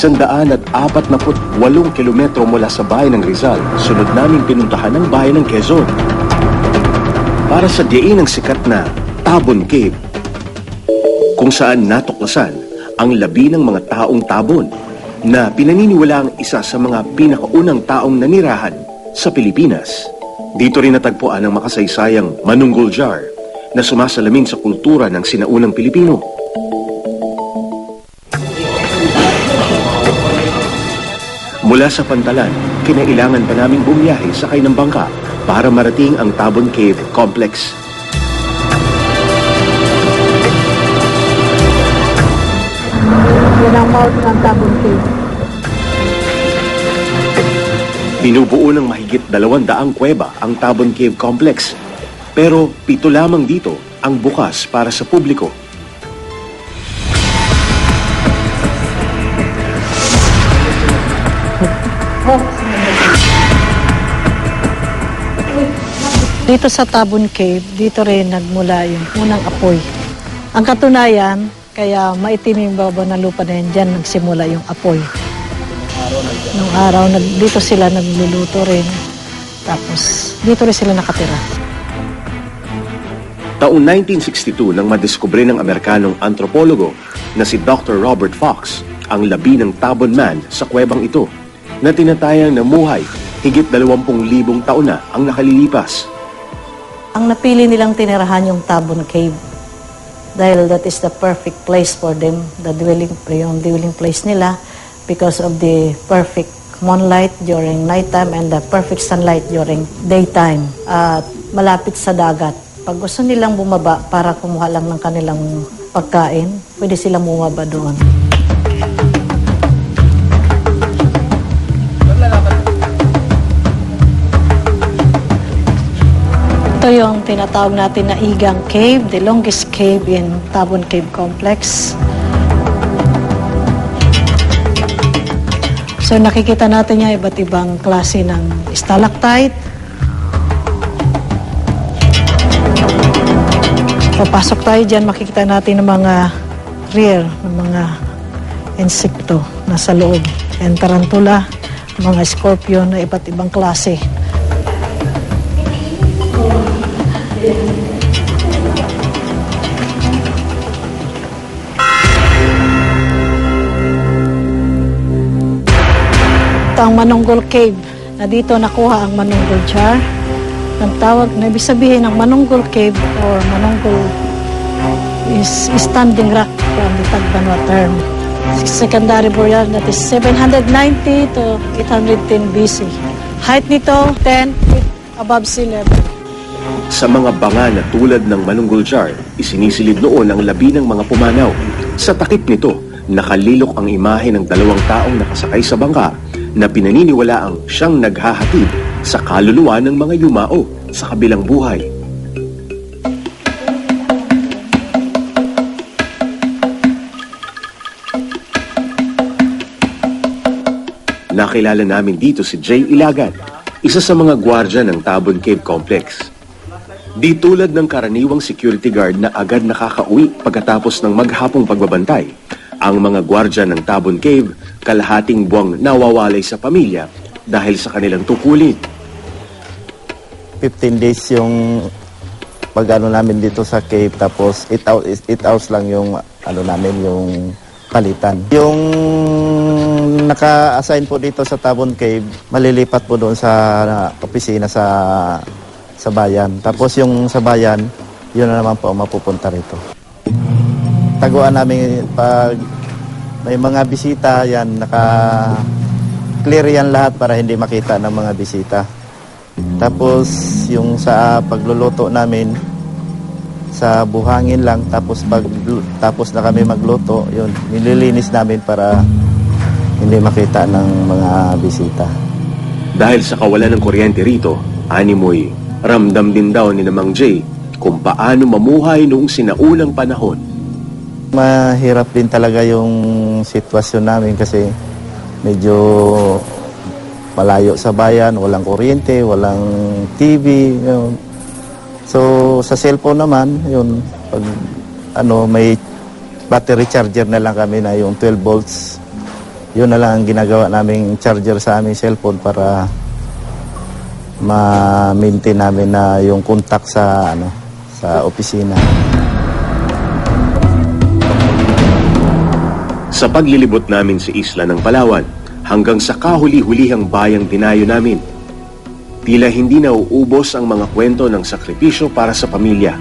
Isandaan at apat na put walong kilometro mula sa bayan ng Rizal, sunod naming pinuntahan ang bayan ng Quezon. Para sa diin ang sikat na Tabon Cave, kung saan natuklasan ang labi ng mga taong tabon na pinaniniwala ang isa sa mga pinakaunang taong nanirahan sa Pilipinas. Dito rin natagpuan ang makasaysayang Manunggul Jar na sumasalamin sa kultura ng sinaunang Pilipino. Mula sa Pantalan, kinailangan pa naming bumiyahe sakay ng bangka para marating ang Tabon Cave Complex. Yan ang mouth ng Tabon Cave. Binubuo ng mahigit dalawang daang kuweba ang Tabon Cave Complex. Pero pito lamang dito ang bukas para sa publiko. Dito sa Tabon Cave, dito rin nagmula yung unang apoy. Ang katunayan, kaya maitim yung baba ng lupa na yan, dyan nagsimula yung apoy. Nung araw, nag, dito sila nagluluto rin. Tapos, dito rin sila nakatira. Taong 1962 nang madiskubre ng Amerikanong antropologo na si Dr. Robert Fox ang labi ng Tabon Man sa kuwebang ito na tinatayang namuhay higit 20,000 taon na ang nakalilipas. Ang napili nilang tinirahan yung Tabon Cave dahil that is the perfect place for them, the dwelling, yung dwelling place nila because of the perfect moonlight during nighttime and the perfect sunlight during daytime. At malapit sa dagat. Pag gusto nilang bumaba para kumuha lang ng kanilang pagkain, pwede silang bumaba doon. Ito yung tinatawag natin na Igang Cave, the longest cave in Tabon Cave Complex. So nakikita natin yung iba't ibang klase ng stalactite. Papasok tayo dyan, makikita natin ng mga rare, ng mga insekto na sa loob. And tarantula, mga scorpion na iba't ibang klase. Ito ang Manunggol Cave na dito nakuha ang Manunggol Jar. Ang tawag na ibig sabihin ng Manunggol Cave or Manunggol is standing rock from the Tagbanwa term. Secondary burial that is 790 to 810 BC. Height nito 10 feet above sea level. Sa mga banga na tulad ng Manunggul Jar, isinisilid noon ang labi ng mga pumanaw. Sa takip nito, nakalilok ang imahe ng dalawang taong nakasakay sa bangka na pinaniniwala ang siyang naghahatid sa kaluluwa ng mga yumao sa kabilang buhay. Nakilala namin dito si Jay Ilagan, isa sa mga gwardya ng Tabon Cave Complex. Di tulad ng karaniwang security guard na agad nakakauwi pagkatapos ng maghapong pagbabantay, ang mga gwardya ng Tabon Cave kalahating buwang nawawalay sa pamilya dahil sa kanilang tukulin. 15 days yung pag-ano namin dito sa cave tapos 8 hours, 8 hours lang yung ano namin yung palitan. Yung naka-assign po dito sa Tabon Cave, malilipat po doon sa opisina sa sa bayan. Tapos yung sa bayan, yun na naman po mapupunta rito. Taguan namin pag may mga bisita, yan, naka clear yan lahat para hindi makita ng mga bisita. Tapos yung sa pagluluto namin sa buhangin lang tapos pag tapos na kami magluto, yun nililinis namin para hindi makita ng mga bisita. Dahil sa kawalan ng kuryente rito, animoy, ramdam din daw ni Namang Jay kung paano mamuhay noong sinaunang panahon. Mahirap din talaga yung sitwasyon namin kasi medyo malayo sa bayan, walang kuryente, walang TV. Yun. So sa cellphone naman, yun, pag ano, may battery charger na lang kami na yung 12 volts. Yun na lang ang ginagawa naming charger sa aming cellphone para ma-maintain namin na yung contact sa ano sa opisina. Sa paglilibot namin sa isla ng Palawan, hanggang sa kahuli-hulihang bayang dinayo namin, tila hindi nauubos ang mga kwento ng sakripisyo para sa pamilya